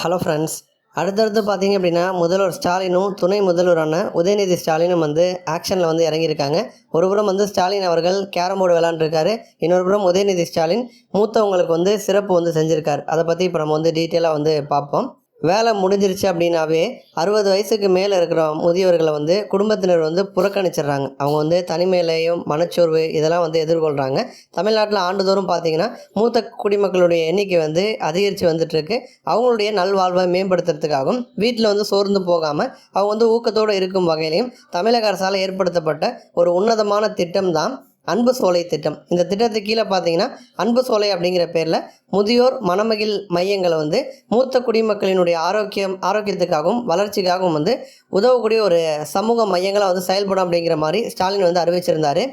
Hello friends அடுத்தடுத்து பார்த்தீங்க அப்படின்னா முதல்வர் ஸ்டாலினும் துணை முதல்வரான உதயநிதி ஸ்டாலினும் வந்து ஆக்ஷனில் வந்து இறங்கியிருக்காங்க. ஒரு புறம் வந்து ஸ்டாலின் அவர்கள் கேரம் போர்டு விளாண்டுருக்காரு இன்னொரு புறம் உதயநிதி ஸ்டாலின் மூத்தவங்களுக்கு வந்து சிறப்பு வந்து செஞ்சுருக்கார். அதை பற்றி இப்போ நம்ம வந்து டீட்டெயிலாக வந்து பார்ப்போம். வேலை முடிஞ்சிருச்சு அப்படின்னாவே அறுபது வயசுக்கு மேலே இருக்கிற முதியவர்களை வந்து குடும்பத்தினர் வந்து புறக்கணிச்சிடுறாங்க. அவங்க வந்து தனிமையிலையும் மனச்சோர்வு இதெல்லாம் வந்து எதிர்கொள்கிறாங்க தமிழ்நாட்டில் ஆண்டுதோறும் பார்த்தீங்கன்னா மூத்த குடிமக்களுடைய எண்ணிக்கை வந்து அதிகரித்து வந்துட்டுருக்கு. அவங்களுடைய நல்வாழ்வை மேம்படுத்துறதுக்காகவும் வீட்டில் வந்து சோர்ந்து போகாமல் அவங்க வந்து ஊக்கத்தோடு இருக்கும் வகையிலையும் தமிழக அரசால் ஏற்படுத்தப்பட்ட ஒரு உன்னதமான திட்டம் தான் அன்பு சோலை திட்டம். இந்த திட்டத்துக்கு கீழே பார்த்தீங்கன்னா அன்பு சோலை அப்படிங்கிற பேரில் முதியோர் மணமகிழ் மையங்களை வந்து மூத்த குடிமக்களினுடைய ஆரோக்கியம் ஆரோக்கியத்துக்காகவும் வளர்ச்சிக்காகவும் வந்து உதவக்கூடிய ஒரு சமூக மையங்களை வந்து செயல்படும் அப்படிங்கிற மாதிரி ஸ்டாலின் வந்து அறிவிச்சிருந்தார்.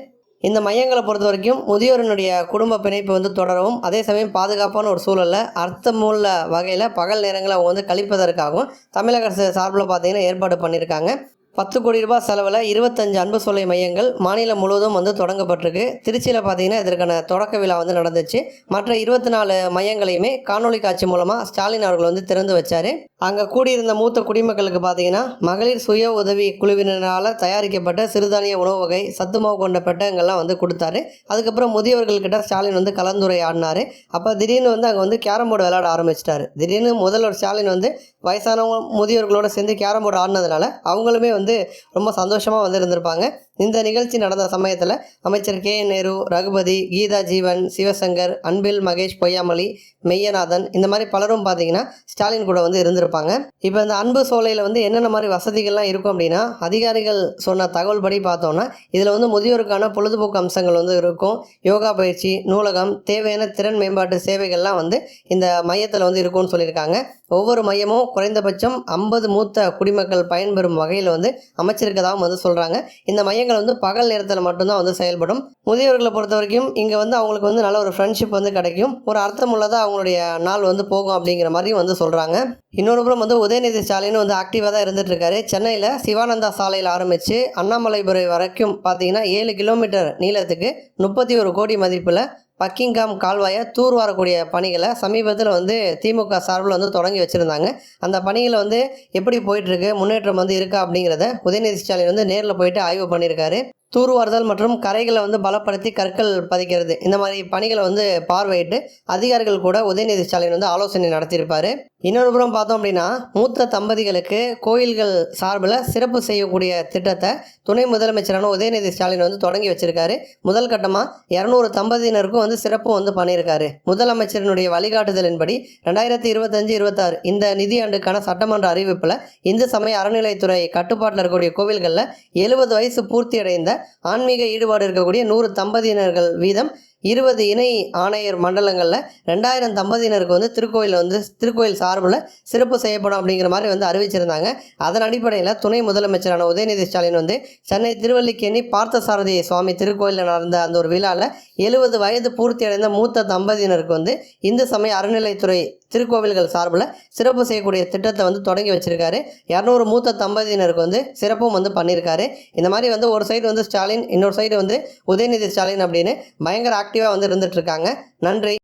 இந்த மையங்களை பொறுத்த வரைக்கும் முதியோரினுடைய குடும்ப பிணைப்பு வந்து தொடரவும் அதே சமயம் பாதுகாப்பான ஒரு சூழலில் அர்த்தமுள்ள வகையில் பகல் நேரங்களை அவங்க வந்து கழிப்பதற்காகவும் தமிழக அரசு சார்பில் பார்த்தீங்கன்னா ஏற்பாடு பண்ணியிருக்காங்க. பத்து கோடி ரூபாய் செலவில் இருபத்தஞ்சு அன்பு சோலை மையங்கள் மாநிலம் முழுவதும் வந்து தொடங்கப்பட்டிருக்கு. திருச்சியில் பார்த்தீங்கன்னா இதற்கான தொடக்க விழா வந்து நடந்துச்சு. மற்ற இருபத்தி நாலு மையங்களையுமே காணொலி காட்சி மூலமாக ஸ்டாலின் அவர்கள் வந்து திறந்து வச்சார். அங்கே கூடியிருந்த மூத்த குடிமக்களுக்கு பார்த்தீங்கன்னா மகளிர் சுய உதவி குழுவினரால் தயாரிக்கப்பட்ட சிறுதானிய உணவு வகை சத்து மாவு கொண்ட பெட்டகங்கள்லாம் வந்து கொடுத்தாரு. அதுக்கப்புறம் முதியவர்கள்கிட்ட ஸ்டாலின் வந்து கலந்துரையாடினார். அப்போ திடீர்னு வந்து அங்கே வந்து கேரம் போர்டு விளையாட ஆரம்பிச்சிட்டாரு. திடீர்னு முதல்வர் ஸ்டாலின் வந்து வயசானவங்க முதியோர்களோட சேர்ந்து கேரம் போர்டு ஆடினதுனால அவங்களுமே வந்து வந்து ரொம்ப சந்தோஷமாக வந்து இருந்திருப்பாங்க இந்த நிகழ்ச்சி நடந்த சமயத்தில் அமைச்சர் கே. என் நேரு ரகுபதி கீதா ஜீவன் சிவசங்கர் அன்பில் மகேஷ் பொய்யாமொழி மெய்யநாதன் இந்த மாதிரி பலரும் பார்த்தீங்கன்னா ஸ்டாலின் கூட வந்து இருந்திருப்பாங்க. இப்போ இந்த அன்பு சோலையில் வந்து என்னென்ன மாதிரி வசதிகள்லாம் இருக்கும் அப்படின்னா அதிகாரிகள் சொன்ன தகவல் படி பார்த்தோன்னா இதில் வந்து முதியோருக்கான பொழுதுபோக்கு அம்சங்கள் வந்து இருக்கும். யோகா பயிற்சி நூலகம் தேவையான திறன் மேம்பாட்டு சேவைகள்லாம் வந்து இந்த மையத்தில் வந்து இருக்கும்னு சொல்லியிருக்காங்க. ஒவ்வொரு மையமும் குறைந்தபட்சம் ஐம்பது மூத்த குடிமக்கள் பயன்பெறும் வகையில் வந்து அமைச்சிருக்கதாகவும் வந்து சொல்கிறாங்க இந்த மையம் மையங்கள் வந்து பகல் நேரத்தில் மட்டும்தான் வந்து செயல்படும். முதியவர்களை பொறுத்த வரைக்கும் இங்கே வந்து அவங்களுக்கு வந்து நல்ல ஒரு ஃப்ரெண்ட்ஷிப் வந்து கிடைக்கும். ஒரு அர்த்தமுள்ளதாக அவங்களுடைய நாள் வந்து போகும் அப்படிங்கிற மாதிரியும் வந்து சொல்கிறாங்க இன்னொரு புறம் வந்து உதயநிதி ஸ்டாலின் வந்து ஆக்டிவாக தான் இருந்துட்டு இருக்காரு சென்னையில் சிவானந்தா சாலையில் ஆரம்பித்து அண்ணாமலைபுரை வரைக்கும் பார்த்தீங்கன்னா ஏழு கிலோமீட்டர் நீளத்துக்கு முப்பத்தி ஒரு கோடி மதிப்பில் பக்கிங்காம் கால்வாயை தூர்வாரக்கூடிய பணிகளை சமீபத்தில் வந்து திமுக சார்பில் வந்து தொடங்கி வச்சுருந்தாங்க. அந்த பணிகளை வந்து எப்படி போயிட்டுருக்கு முன்னேற்றம் வந்து இருக்கா அப்படிங்கிறத உதயநிதி ஸ்டாலின் வந்து நேரில் போயிட்டு ஆய்வு பண்ணியிருக்காரு. தூர்வாறுதல் மற்றும் கரைகளை வந்து பலப்படுத்தி கற்கள் பதிக்கிறது. இந்த மாதிரி பணிகளை வந்து பார்வையிட்டு அதிகாரிகள் கூட உதயநிதி ஸ்டாலின் வந்து ஆலோசனை நடத்தியிருப்பார். இன்னொரு புறம் பார்த்தோம் அப்படின்னா மூத்த தம்பதிகளுக்கு கோயில்கள் சார்பில் சிறப்பு செய்யக்கூடிய திட்டத்தை துணை முதலமைச்சரான உதயநிதி ஸ்டாலின் வந்து தொடங்கி வச்சிருக்காரு. முதல் கட்டமாக இரநூறு தம்பதியினருக்கும் வந்து சிறப்பு வந்து பண்ணியிருக்காரு. முதலமைச்சரினுடைய வழிகாட்டுதலின்படி ரெண்டாயிரத்தி இருபத்தஞ்சு இருபத்தாறு இந்த நிதியாண்டுக்கான சட்டமன்ற அறிவிப்பில் இந்து சமய அறநிலைத்துறை கட்டுப்பாட்டில் இருக்கக்கூடிய கோவில்களில் எழுபது வயசு பூர்த்தி அடைந்த ஆன்மீக ஈடுபாடு இருக்கக்கூடிய நூறு தம்பதியினர்கள் வீதம் இருபது இணை ஆணையர் மண்டலங்களில் ரெண்டாயிரம் தம்பதியினருக்கு வந்து திருக்கோயில் வந்து திருக்கோயில் சார்பில் சிறப்பு செய்யப்படும் அப்படிங்கிற மாதிரி வந்து அறிவிச்சிருந்தாங்க. அதன் அடிப்படையில் துணை முதலமைச்சரான உதயநிதி ஸ்டாலின் வந்து சென்னை திருவல்லிக்கேணி பார்த்தசாரதி சுவாமி திருக்கோயிலில் நடந்த அந்த ஒரு விழாவில் எழுபது வயது பூர்த்தி அடைந்த மூத்த தம்பதியினருக்கு வந்து இந்து சமய அறநிலைத்துறை திருக்கோவில்கள் சார்பில் சிறப்பு செய்யக்கூடிய திட்டத்தை வந்து தொடங்கி வச்சிருக்காரு. இரநூறு மூத்த தம்பதியினருக்கு வந்து சிறப்பும் வந்து பண்ணியிருக்காரு இந்த மாதிரி வந்து ஒரு சைடு வந்து ஸ்டாலின் இன்னொரு சைடு வந்து உதயநிதி ஸ்டாலின் அப்படின்னு பயங்கர ஆக்டிவாக வந்து இருந்துட்டு இருக்காங்க. நன்றி.